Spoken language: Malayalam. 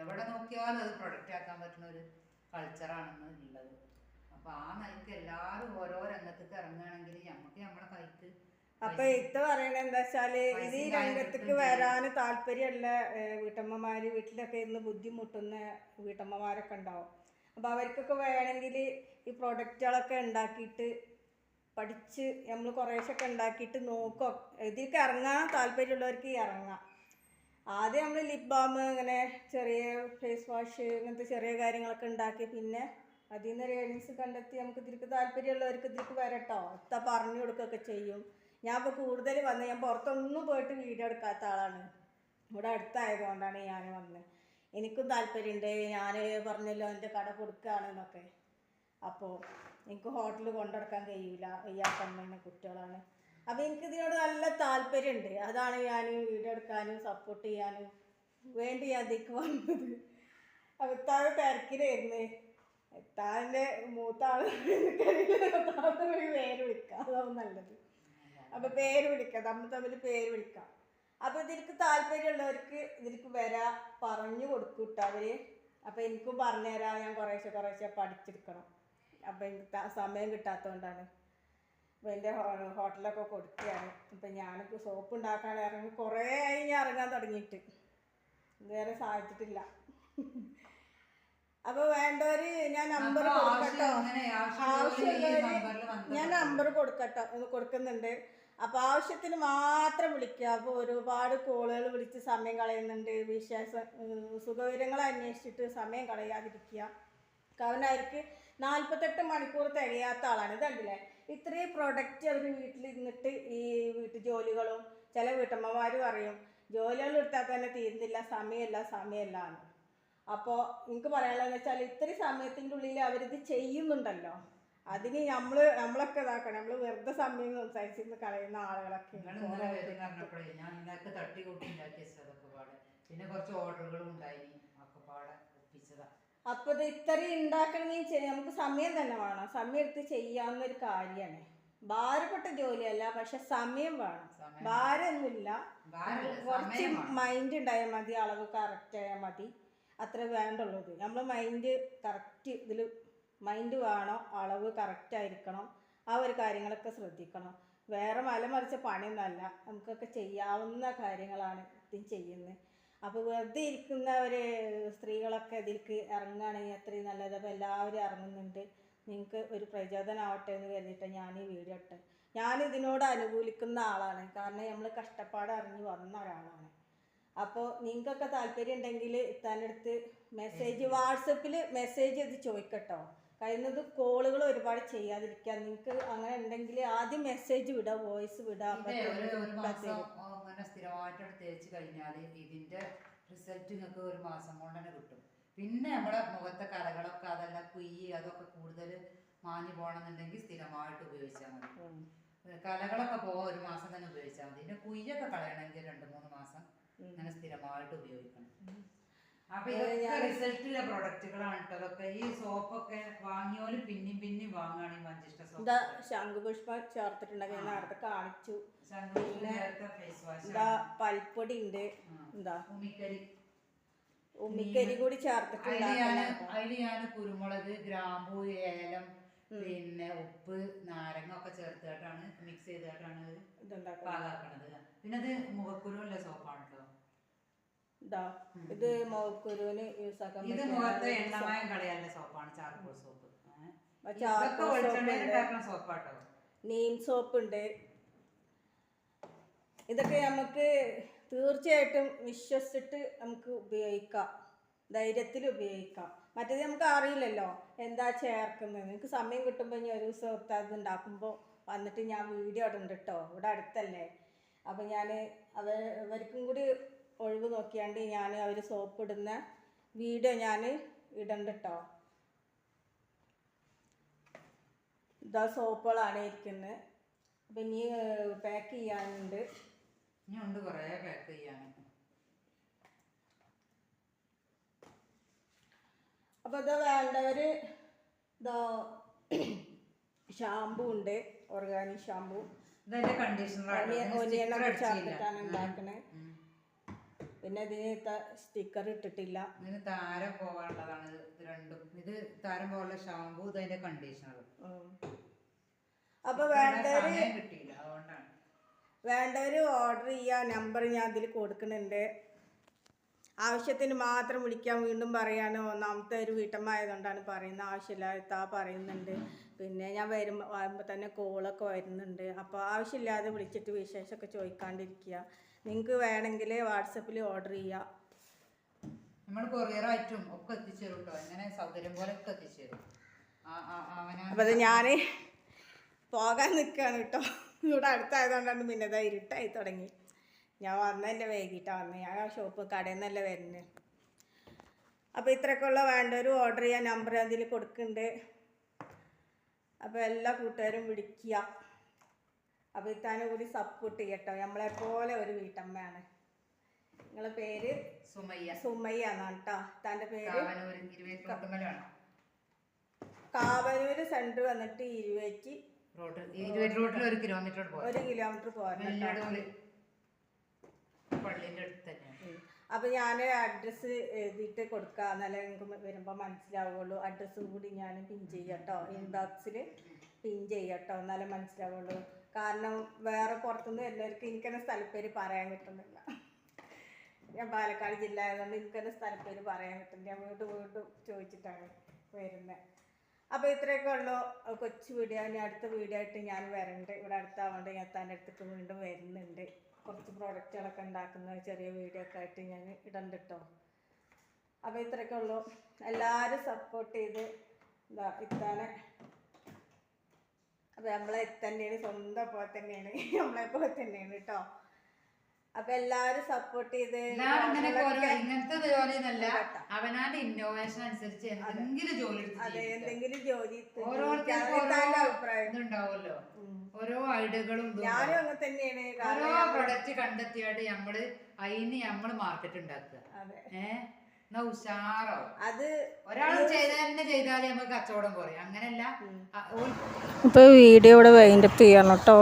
എവിടെ നോക്കിയാലും അത് പ്രൊഡക്റ്റ് ആക്കാൻ പറ്റുന്ന ഒരു കൾച്ചറാണെന്ന് ഉള്ളത്. അപ്പൊ ആ നയിക്ക് എല്ലാവരും ഓരോ രംഗത്തേക്ക് ഇറങ്ങുകയാണെങ്കിൽ നമുക്ക് നമ്മുടെ കൈക്ക് അപ്പൊ ഇത്ത പറയണ എന്താ വെച്ചാൽ ഇത് ഈ രംഗത്തേക്ക് വരാന് താല്പര്യമുള്ള വീട്ടമ്മമാര് വീട്ടിലൊക്കെ ഇന്ന് ബുദ്ധിമുട്ടുന്ന വീട്ടമ്മമാരൊക്കെ ഉണ്ടാവും. അപ്പൊ അവർക്കൊക്കെ വേണമെങ്കിൽ ഈ പ്രൊഡക്റ്റുകളൊക്കെ ഉണ്ടാക്കിയിട്ട് പഠിച്ച് നമ്മൾ കുറേശ്ശൊക്കെ ഉണ്ടാക്കിയിട്ട് നോക്കോ. ഇതിലേക്ക് ഇറങ്ങാൻ താല്പര്യമുള്ളവർക്ക് ഇറങ്ങാം. ആദ്യം നമ്മൾ ലിപ് ബാം അങ്ങനെ ചെറിയ ഫേസ് വാഷ് അങ്ങനത്തെ ചെറിയ കാര്യങ്ങളൊക്കെ ഉണ്ടാക്കി. പിന്നെ അതിൽ നിന്ന് ഏണിങ്സ് കണ്ടെത്തി നമുക്ക് ഇതിലേക്ക് താല്പര്യമുള്ളവർക്ക് ഇതിലേക്ക് വരട്ടോ. എത്താ പറഞ്ഞു കൊടുക്കുകയൊക്കെ ചെയ്യും. ഞാൻ ഇപ്പോൾ കൂടുതൽ വന്ന് ഞാൻ പുറത്തൊന്നും പോയിട്ട് വീഡിയോ എടുക്കാത്ത ആളാണ്. ഇവിടെ അടുത്തായതുകൊണ്ടാണ് ഞാൻ വന്നത് എനിക്കും താല്പര്യമുണ്ട് ഞാൻ പറഞ്ഞല്ലോ എന്റെ കട കൊടുക്കുകയാണെന്നൊക്കെ അപ്പോൾ എനിക്ക് ഹോട്ടലിൽ കൊണ്ടുനടക്കാൻ കഴിയില്ല വയ്യാത്ത അമ്മേനെ കുട്ടികളാണ്. അപ്പോൾ എനിക്ക് ഇതിനോട് നല്ല താല്പര്യമുണ്ട് അതാണ് ഞാൻ വീഡിയോ എടുക്കാനും സപ്പോർട്ട് ചെയ്യാനും വേണ്ടി ഞാൻ അതിലേക്ക് വന്നത്. അപ്പോൾ ഇത്താറ് തിരക്കിലായിരുന്നേ. ഇത്താന്റെ മൂത്ത പേര് വിളിക്കാം. അതാവും നല്ലത്. അപ്പോൾ പേര് വിളിക്കാം. നമ്മൾ തമ്മിൽ പേര് വിളിക്കാം. അപ്പോൾ ഇതിലേക്ക് താല്പര്യമുള്ളവർക്ക് ഇതിലേക്ക് വരാ. പറഞ്ഞു കൊടുക്കും കേട്ടോ അവർ അപ്പോൾ എനിക്കും പറഞ്ഞുതരാം. ഞാൻ കുറേശ്ശെ കുറേശ്ശെ പഠിച്ചെടുക്കണം. അപ്പോൾ എനിക്ക് സമയം കിട്ടാത്തതുകൊണ്ടാണ് ഹോ- ഹോട്ടലൊക്കെ കൊടുക്കുകയാണ്. ഇപ്പം ഞാനിപ്പോൾ സോപ്പ് ഉണ്ടാക്കാൻ ഇറങ്ങി കുറേ ആയി ഞാൻ ഇറങ്ങാൻ തുടങ്ങിയിട്ട്. ഇതുവരെ സാധിച്ചിട്ടില്ല. അപ്പോൾ വേണ്ടവർ ഞാൻ നമ്പർ കൊടുക്കട്ടോ. ഞാൻ നമ്പർ കൊടുക്കട്ടോ കൊടുക്കുന്നുണ്ട്. അപ്പോൾ ആവശ്യത്തിന് മാത്രം വിളിക്കുക. അപ്പോൾ ഒരുപാട് കോളുകൾ വിളിച്ച് സമയം കളയുന്നുണ്ട്. വിശേഷ സുഖവിവരങ്ങൾ അന്വേഷിച്ചിട്ട് സമയം കളയാതിരിക്കുക. കാരണം അവർക്ക് നാൽപ്പത്തെട്ട് മണിക്കൂർ തികയാത്ത ആളാണ്. കണ്ടില്ലേ? ഇത്രയും പ്രൊഡക്റ്റ് അവർ വീട്ടിൽ ഇരുന്നിട്ട് ഈ വീട്ടു ജോലികളും ചില വീട്ടമ്മമാർ പറയും ജോലികൾ എടുത്താൽ തന്നെ തീരുന്നില്ല സമയമില്ല സമയമില്ല എന്ന്. അപ്പോൾ എനിക്ക് പറയാനുള്ളതെന്ന് വെച്ചാൽ ഇത്രയും സമയത്തിന്റെ ഉള്ളിൽ അവരിത് ചെയ്യുന്നുണ്ടല്ലോ. അതിന് നമ്മൾ നമ്മളൊക്കെ ഇതാക്കണം. നമ്മൾ വെറുതെ സമയം സംസാരിച്ചിരുന്ന് കളയുന്ന ആളുകളൊക്കെ ഞാൻ ഇന്നൊക്കെ തട്ടി കൂട്ടി പാടെ. പിന്നെ കുറച്ച് ഓർഡറുകളും ഉണ്ടായി. ഒക്കെ പാടെ ഒപ്പിച്ചതാ. അപ്പോൾ ഇത് ഇത്രയും ഉണ്ടാക്കണമെങ്കിൽ നമുക്ക് സമയം തന്നെ വേണം. സമയം എടുത്ത് ചെയ്യാവുന്ന ഒരു കാര്യമാണ്. ഭാരപ്പെട്ട ജോലിയല്ല പക്ഷെ സമയം വേണം. ഭാരമൊന്നുമില്ല. കുറച്ച്. മൈൻഡ് ഉണ്ടായാൽ മതി അളവ് കറക്റ്റ് ആയാൽ മതി. അത്ര വേണ്ടുള്ളത്. നമ്മൾ മൈൻഡ് കറക്റ്റ് ഇതിൽ മൈൻഡ് വേണം അളവ് കറക്റ്റ് ആയിരിക്കണം. ആ ഒരു കാര്യങ്ങളൊക്കെ ശ്രദ്ധിക്കണം. വേറെ മലമറിച്ച പണിയൊന്നുമല്ല. നമുക്കൊക്കെ ചെയ്യാവുന്ന കാര്യങ്ങളാണ് ഇത് ചെയ്യുന്നത്. അപ്പോൾ വെറുതെ ഇരിക്കുന്നവർ സ്ത്രീകളൊക്കെ ഇതിലേക്ക് ഇറങ്ങുകയാണെങ്കിൽ അത്രയും നല്ലത്. അപ്പോൾ എല്ലാവരും ഇറങ്ങുന്നുണ്ട്. നിങ്ങൾക്ക് ഒരു പ്രചോദനമാവട്ടെ എന്ന് കരുതിയിട്ട് ഞാൻ ഈ വീഡിയോ ഇട്ട് ഞാൻ ഇതിനോട് അനുകൂലിക്കുന്ന ആളാണ്. കാരണം നമ്മൾ കഷ്ടപ്പാട് അറിഞ്ഞ് വന്ന ഒരാളാണ്. അപ്പോൾ നിങ്ങൾക്കൊക്കെ താല്പര്യം ഉണ്ടെങ്കിൽ തന്നെടുത്ത് മെസ്സേജ് വാട്സപ്പിൽ മെസ്സേജ് ഇത് ചോദിക്കട്ടോ. കഴിയുന്നത് കോളുകൾ ഒരുപാട് ചെയ്യാതിരിക്കുക. നിങ്ങൾക്ക് അങ്ങനെ ഉണ്ടെങ്കിൽ ആദ്യം മെസ്സേജ് വിടുക വോയിസ് വിടുക. ഇതേ സ്ഥിരമായിട്ട് തേച്ച് കഴിഞ്ഞാൽ ഇതിന്റെ റിസൾട്ട് നിങ്ങൾക്ക് ഒരു മാസം കൊണ്ട് തന്നെ കിട്ടും. പിന്നെ നമ്മുടെ മുഖത്തെ കലകളൊക്കെ അതെല്ലാം കുയ്യ് അതൊക്കെ കൂടുതൽ മാഞ്ഞു പോകണമെന്നുണ്ടെങ്കിൽ സ്ഥിരമായിട്ട് ഉപയോഗിച്ചാൽ മതി. കലകളൊക്കെ പോകാൻ ഒരു മാസം തന്നെ ഉപയോഗിച്ചാൽ മതി. പിന്നെ കുയ്യൊക്കെ കളയണമെങ്കിൽ രണ്ട് മൂന്ന് മാസം ഇങ്ങനെ അങ്ങനെ സ്ഥിരമായിട്ട് ഉപയോഗിക്കണം. അപ്പൊ ഇതൊക്കെ റിസൾട്ടിലെ പ്രൊഡക്റ്റുകളാണ് കേട്ടോ അതൊക്കെ ഈ സോപ്പൊക്കെ വാങ്ങിയോലും പിന്നെയും പിന്നെയും ഈ മഞ്ചിഷ്ട ഇതാ സോപ്പ് ശംഖുപുഷ്പം ചേർത്തിട്ടുണ്ടെങ്കിൽ ഞാൻ നേരത്തെ കാണിച്ചു. ഫേസ് വാഷ് ഇതാ പൽപ്പൊടി ഉണ്ട് എന്താ? ഉമിക്കരി. ഉമ്മിക്കരി കൂടി ചേർത്തിട്ടുണ്ടാക്കണം അതിൽ ഞാൻ. കുരുമുളക് ഗ്രാമ്പു ഏലം പിന്നെ ഉപ്പ് നാരങ്ങ ഒക്കെ ചേർത്തിട്ടാണ് മിക്സ് ചെയ്തിട്ടാണ് ഇത് പാകാക്കണത് പിന്നെ അത് മുഖക്കുരുള്ള സോപ്പാണ്. ഇതാ ഇത് മുഖക്കുരുവിന് യൂസ് ആക്കാൻ ഇത് മുഖത്ത് എണ്ണമയം കളയാനുള്ള സോപ്പാണ് ചാർക്കോൾ സോപ്പ് സോപ്പാട്ടോ നീം സോപ്പ് ഉണ്ട്. ഇതൊക്കെ നമുക്ക് തീർച്ചയായിട്ടും വിശ്വസിച്ചിട്ട് നമുക്ക് ഉപയോഗിക്കാം. ധൈര്യത്തിൽ ഉപയോഗിക്കാം. മറ്റേത് നമുക്ക് അറിയില്ലല്ലോ എന്താ ചേർക്കുന്നത്. നിങ്ങൾക്ക് സമയം കിട്ടുമ്പോൾ ഇനി ഒരു ദിവസം അത് ഉണ്ടാക്കുമ്പോൾ വന്നിട്ട് ഞാൻ വീഡിയോ ഇടുന്നുണ്ട് കേട്ടോ ഇവിടെ അടുത്തല്ലേ. അപ്പം ഞാൻ അവർ അവർക്കും കൂടി ഒഴിവ് നോക്കിയാണ്ട് ഞാൻ അവർ സോപ്പ് ഇടുന്ന വീഡിയോ ഞാൻ ഇടണ്ട് കേട്ടോ ഇതാ സോപ്പുകളാണ് ഇരിക്കുന്നത് അപ്പം ഇനി പാക്ക് ചെയ്യാനുണ്ട്. ഇനി ഉണ്ട് കുറേ പാക്ക് ചെയ്യാൻ അപ്പോൾ ഇതാ വേണ്ടവർ ഇതാ ഷാമ്പു ഉണ്ട്. ഓർഗാനിക് ഷാമ്പു ഒനിയനൊക്കെ ചേർത്തിട്ടാണ് ഉണ്ടാക്കണത് പിന്നെ ഇതിന് സ്റ്റിക്കർ ഇട്ടിട്ടില്ല. ഇതിന് താരം പോകാനുള്ളതാണ് ഇത് രണ്ടും. ഇത് താരം പോകാനുള്ള ഷാമ്പൂ ഇത് അതിന്റെ കണ്ടീഷണറും. അപ്പൊ വേണ്ടവര് വേണ്ടവര് കിട്ടിയില്ല അതുകൊണ്ടാണ്. വേണ്ടവർ ഓർഡർ ചെയ്യാ നമ്പർ ഞാൻ അതിൽ കൊടുക്കുന്നുണ്ട്. ആവശ്യത്തിന് മാത്രം വിളിക്കാൻ വീണ്ടും പറയാണ് ഒന്നാമത്തെ ഒരു വീട്ടമ്മയതുകൊണ്ടാണ് പറയുന്നത്. ആവശ്യമില്ലാത്ത പറയുന്നുണ്ട്. പിന്നെ ഞാൻ വരുമ്പോൾ വരുമ്പോൾ തന്നെ കോളൊക്കെ വരുന്നുണ്ട്. അപ്പോൾ ആവശ്യമില്ലാതെ വിളിച്ചിട്ട് വിശേഷമൊക്കെ ചോദിക്കാണ്ടിരിക്കുക. നിങ്ങൾക്ക് വേണമെങ്കിൽ വാട്സപ്പിൽ ഓർഡർ ചെയ്യാം. നമ്മൾ കൊറിയറായിട്ടും ഒക്കെ എത്തിച്ചേരും കേട്ടോ എങ്ങനെ സൗകര്യം പോലെ ഒക്കെ എത്തിച്ചേരും അപ്പോൾ അത് ഞാൻ പോകാൻ നിൽക്കുകയാണ് കേട്ടോ ഇവിടെ അടുത്തായതുകൊണ്ടാണ് പിന്നെ ഇതാ ഇരുട്ടായി തുടങ്ങി. ഞാൻ വന്നതന്നെ വൈകിട്ടാണ് വന്നത് ഞാൻ ആ ഷോപ്പ് കടയിൽ നിന്നല്ലേ വരുന്നത് അപ്പോൾ ഇത്രയ്ക്കുള്ള വേണ്ടവർ ഓർഡർ ചെയ്യാൻ നമ്പർ അതിൽ കൊടുക്കുന്നുണ്ട് അപ്പോൾ എല്ലാ കൂട്ടുകാരും വിളിക്കുക അപ്പോൾ ഇത്താനും കൂടി സപ്പോർട്ട് ചെയ്യട്ടോ നമ്മളെപ്പോലെ ഒരു വീട്ടമ്മയാണ്. നിങ്ങളെ പേര്? സുമയ്യ. സുമയ്യ എന്നാണ് കേട്ടോ. താന്റെ പേര്? കാവനൂര്. സെന്റർ സെന്റർ വന്നിട്ട് ഇരുപത്തി റോഡ്. ഇരുപത് റോട്ടിൽ ഒരു കിലോമീറ്റർ ഒരു കിലോമീറ്റർ പോരണം കേട്ടോ. പള്ളിന്റെ അടുത്ത് തന്നെയാണ്. അപ്പൊ ഞാൻ അഡ്രസ്സ് എഴുതിയിട്ട് കൊടുക്കാം എന്നാലേ നിങ്ങൾക്ക് വരുമ്പോൾ മനസ്സിലാവുള്ളൂ. അഡ്രസ്സും കൂടി ഞാൻ പിൻ ചെയ്യട്ടോ. ഇൻബോക്സിൽ പിൻ ചെയ്യട്ടോ. എന്നാലേ മനസ്സിലാവുള്ളൂ. കാരണം വേറെ പുറത്തുനിന്ന് എല്ലാവർക്കും എനിക്കെന്നെ സ്ഥലപ്പേര് പറയാൻ കിട്ടുന്നില്ല ഞാൻ പാലക്കാട് ജില്ല ആയതുകൊണ്ട് എനിക്കെന്നെ സ്ഥലപ്പേര് പറയാൻ കിട്ടുന്നില്ല ഞാൻ വീണ്ടും വീണ്ടും ചോദിച്ചിട്ടാണ് വരുന്നത് അപ്പോൾ ഇത്രയൊക്കെ ഉള്ളൂ. കൊച്ചു വീഡിയോ. ഇനി അടുത്ത വീഡിയോ ആയിട്ട് ഞാൻ വരണ്ട്. ഇവിടെ അടുത്താവുകൊണ്ട് ഞാൻ തന്റെ അടുത്തേക്ക് വീണ്ടും വരുന്നുണ്ട്. കുറച്ച് പ്രോഡക്റ്റുകളൊക്കെ ഉണ്ടാക്കുന്ന ചെറിയ വീഡിയോ ഒക്കെ ആയിട്ട് ഞാൻ ഇടണ്ട് കേട്ടോ അപ്പോൾ ഇത്രയൊക്കെ ഉള്ളൂ. എല്ലാവരും സപ്പോർട്ട് ചെയ്ത് ഇതാ ഇത്താണ് അപ്പോൾ നമ്മളെ തന്നെയാണ് സ്വന്തം പോലെ തന്നെയാണ് നമ്മളെ പോലെ തന്നെയാണ് കേട്ടോ അപ്പൊ എല്ലാരും സപ്പോർട്ട് ചെയ്ത് ഇങ്ങനത്തെ ജോലി എന്നല്ല അവനാന്റെ ഇന്നോവേഷൻ അനുസരിച്ച് എന്തെങ്കിലും ജോലി അതെ. എന്തെങ്കിലും ജോലി ഓരോരുത്തർക്കും ഓരോ ഐഡിയകളും ഞാനും അങ്ങനെ തന്നെയാണ്. ഓരോ പ്രൊഡക്റ്റ് കണ്ടെത്തിയായിട്ട് നമ്മൾ അതിന് നമ്മൾ മാർക്കറ്റ് ഉണ്ടാക്കുക അതെ. ഏഹ് അത് ഒരാൾ ചെയ്താൽ ചെയ്താലേ നമുക്ക് കച്ചവടം കുറയും. അങ്ങനല്ല ഇപ്പൊ ഇപ്പോൾ വീഡിയോ ഇവിടെ വൈൻഡപ്പ് ചെയ്യണം കേട്ടോ